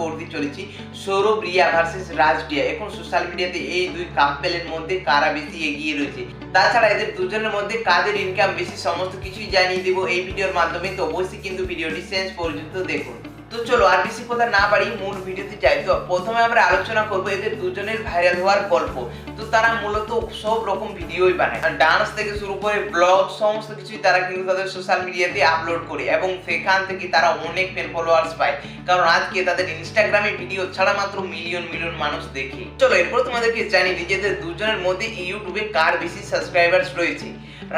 করতে চলেছি সৌরভ রিয়া ভার্সেস রাজডিয়া এখন সোশ্যাল মিডিয়াতে এই দুই মধ্যে এগিয়ে রয়েছে? তাছাড়া এদের দুজনের মধ্যে কাদের ইনকাম বেশি, সমস্ত কিছুই জানিয়ে দেবো এই ভিডিওর মাধ্যমে। তো অবশ্যই কিন্তু ভিডিওটি শেষ পর্যন্ত দেখুন। তো চলো আর বেশি কথা না বাড়ি মূল ভিডিওতে যাই। তো প্রথমে আমরা আলোচনা করব এদের দুজনের ভাইরাল হওয়ার গল্প। তারা মূলত সব রকম ভিডিওই বানায়। ডান্স থেকে শুরু করে ব্লগ সমস্ত কিছুই তারা কিন্তু তাদের সোশ্যাল মিডিয়াতে আপলোড করে এবং সেখান থেকে তারা অনেক ফ্যান ফলোয়ার্স পায়। কারণ আজকে তাদের ইনস্টাগ্রামে ভিডিও ছাড়া মাত্র মিলিয়ন মিলিয়ন মানুষ দেখে। চলো, এরপর তোমাদেরকে জানি নিজেদের দুজনের মধ্যে ইউটিউবে কার বেশি সাবস্ক্রাইবার্স রয়েছে।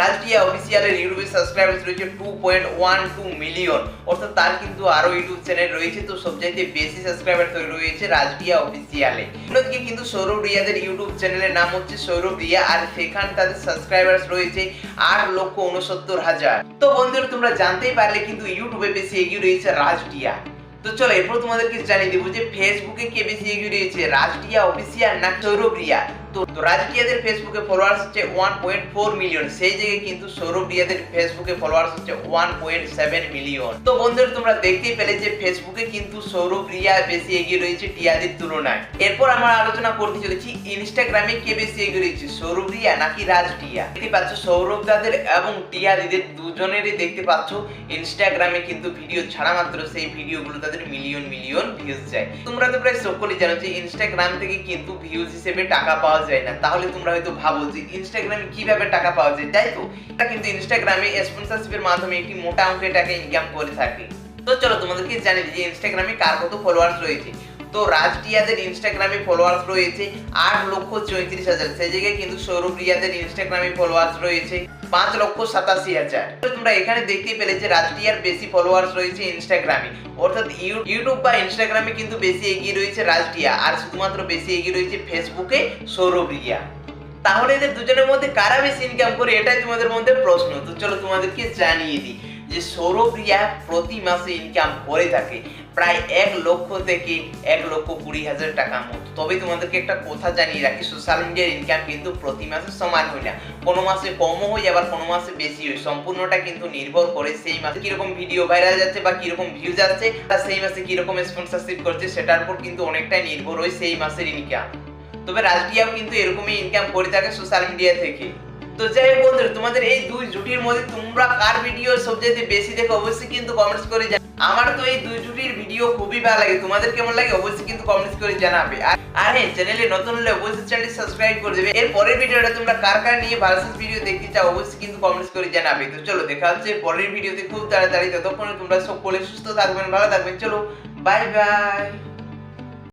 রাজডিয়া অফিসিয়ালের ইউটিউবে সাবস্ক্রাইবার্স রয়েছে two point one two million অর্থাৎ তার কিন্তু আরও ইউটিউব চ্যানেল রয়েছে, তো সবচাইতে বেশি সাবস্ক্রাইবার তৈরি রয়েছে রাজডিয়া অফিসিয়ালে অন্যদিকে কিন্তু সৌরভ রিয়াদের ইউটিউব চ্যানেলের নাম হচ্ছে সৌরভ দিয়া, আর সেখানে তাদের সাবস্ক্রাইবার্স রয়েছে আট লক্ষ উনসত্তর হাজার। তো বন্ধুরা, তোমরা জানতেই পারলে কিন্তু ইউটিউবে বেশি এগিয়ে রয়েছে রাজডিয়া। তো চলো, এরপর তোমাদেরকে জানিয়ে দেবো যে ফেসবুকে কে বেশি এগিয়ে রয়েছে, রাজডিয়া অফিসিয়াল না সৌরভ রিয়া? তো রাজডিয়াদের ফেসবুকে ফলোয়ার্স হচ্ছে ওয়ান পয়েন্ট ফোর মিলিয়ন সেই জায়গায় কিন্তু সৌরভ রিয়াদের ফেসবুকে ফলোয়ার্স হচ্ছে ওয়ান পয়েন্ট সেভেন মিলিয়ন তো বন্ধুরা, তোমরা দেখতেই পেলে যে ফেসবুকে কিন্তু সৌরভ রিয়া বেশি এগিয়ে রয়েছে টিয়াদের তুলনায়। এরপর আমরা আলোচনা করতে চলেছি ইনস্টাগ্রামে কে বেশি এগিয়ে রয়েছে সৌরভ রিয়া নাকি রাজডিয়া দেখতে পাচ্ছ সৌরভ দাদের এবং টিয়া দিদের দুজনেরই দেখতে পাচ্ছ ইনস্টাগ্রামে কিন্তু ভিডিও ছাড়া মাত্র সেই ভিডিওগুলো তাদের মিলিয়ন মিলিয়ন ভিউজ যায়। তোমরা তো প্রায় সকলেই জানো যে ইনস্টাগ্রাম থেকে কিন্তু ভিউজ হিসেবে টাকা পাওয়া যায় না। তাহলে তোমরা হয়তো ভাবো যে ইনস্টাগ্রামে কীভাবে টাকা পাওয়া যায়? তাই তো? এটা কিন্তু ইনস্টাগ্রামে স্পন্সরশিপের মাধ্যমে একটি মোটা অঙ্কের টাকা ইনকাম করে থাকে। তো চলো তোমাদেরকে দিই যে ইনস্টাগ্রামে কার কত ফলোয়ার্স রয়েছে। তো রাজটিয়াদের ইনস্টাগ্রামে ফলোয়ার্স রয়েছে আট লক্ষ চৌত্রিশ হাজার। সেই জায়গায় কিন্তু সৌরভ রিয়াদের ইনস্টাগ্রামে ফলোয়ার্স রয়েছে। পাঁচ লক্ষ সাতাশি হাজার। তোমরা এখানে দেখতে পেলে যে রাজটিয়ার বেশি ফলোয়ার্স রয়েছে ইনস্টাগ্রামে অর্থাৎ ইউ- ইউটিউব বা ইনস্টাগ্রামে কিন্তু বেশি এগিয়ে রয়েছে রাজটিয়া, আর শুধুমাত্র বেশি এগিয়ে রয়েছে ফেসবুকে সৌরভ রিয়া। তাহলে এদের দুজনের মধ্যে কারা বেশি ইনকাম করে, এটাই তোমাদের মধ্যে প্রশ্ন। তো চলো তোমাদেরকে জানিয়ে দিই। যে সৌরভ রিয়া প্রতি মাসে ইনকাম করে থাকে, প্রায় এক লক্ষ থেকে এক লক্ষ কুড়ি হাজার টাকা মতো। তবে তোমাদেরকে একটা কথা জানিয়ে রাখি সোশ্যাল মিডিয়ার ইনকাম কিন্তু প্রতি মাসে সমান হয় না। কোনো মাসে কমও হয়, আবার কোনো মাসে বেশি হয়। সম্পূর্ণটা কিন্তু নির্ভর করে সেই মাসে কীরকম ভিডিও ভাইরাল যাচ্ছে বা কীরকম ভিউ যাচ্ছে আর সেই মাসে কীরকম স্পন্সরশিপ করছে, সেটার উপর কিন্তু অনেকটাই নির্ভর হয় সেই মাসের ইনকাম তবে রাজডিয়াও কিন্তু এরকমই ইনকাম করে থাকে সোশ্যাল মিডিয়া থেকে। তো যাই হোক বন্ধুরা, তোমাদের এই দুই জুটির মধ্যে তোমরা কার ভিডিও সবচেয়ে বেশি দেখো, অবশ্যই কিন্তু কমেন্টস করে জানাবে আমার তো এই দুই জুটির ভিডিও খুবই ভালো লাগে, তোমাদের কেমন লাগে অবশ্যই কিন্তু কমেন্টস করে জানাবে। আর হ্যাঁ চ্যানেলে নতুন হলে অবশ্যই চ্যানেলটি সাবস্ক্রাইব করে দেবে। এর পরের ভিডিওটা তোমরা কার কার নিয়ে ভার্সেস ভিডিও দেখতে চাও, অবশ্যই কিন্তু কমেন্টস করে জানাবে। তো চলো, দেখা হচ্ছে পরের ভিডিওতে খুব তাড়াতাড়ি। ততক্ষণে তোমরা সকলে সুস্থ থাকবেন, ভালো থাকবেন। চলো বাই বাই